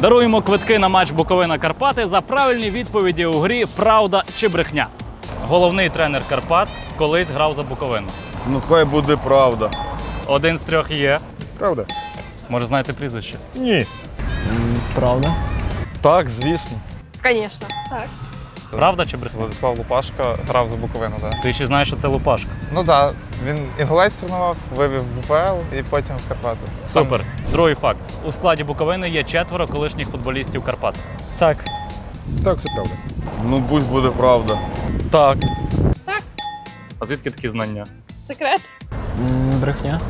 Даруємо квитки на матч Буковина Карпати за правильні відповіді у грі Правда чи брехня. Головний тренер Карпат колись грав за Буковину. Ну хай буде правда. Один з трьох є. Правда? Може, знаєте прізвище? Ні. Правда? Так, звісно. Звісно. Так. Правда чи брехня? Владислав Лупашко грав за Буковину, так. Ти ще знаєш, що це Лупашко. Ну так, він інгулець тренував, вивів в УПЛ і потім в Карпати. Супер. Другий факт. У складі Буковини є четверо колишніх футболістів Карпат. Так. Так, це правда. Ну будь буде правда. Так. А звідки такі знання? Секрет. Брехня.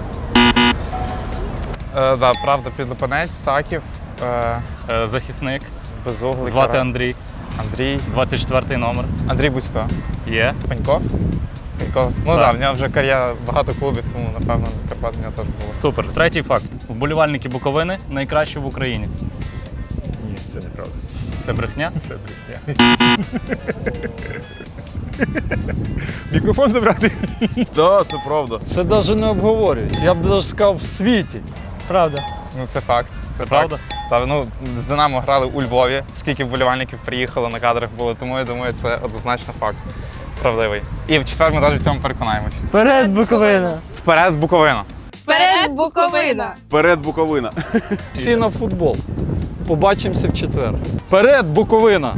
Е, да, правда, підлипанець, Саків, е, Е, захисник. Безуглий, Звати Андрій. Андрій. 24 номер. Андрій Бузько. Є. Паньков. Паньков. Ну Так. так, да, в нього вже кар'єра багато клубів, тому напевно Карпат в нього теж було. Супер. Третій факт. Вболівальники Буковини найкращі в Україні. Ні, це неправда. Це брехня. Це брехня. Мікрофон забрати? Так, це правда. Це навіть не обговорюється. Я б навіть сказав в світі. Правда. Ну це факт. Це правда? Та ну з Динамо грали у Львові. Скільки вболівальників приїхало на кадрах було, тому я думаю, це однозначно факт. Правдивий. І в четвер ми навіть в цьому переконаємось. Вперед, Буковина. Вперед, Буковина! Вперед, Буковина! Вперед Буковина. Всі на футбол. Побачимося в четвер. Вперед, Буковина!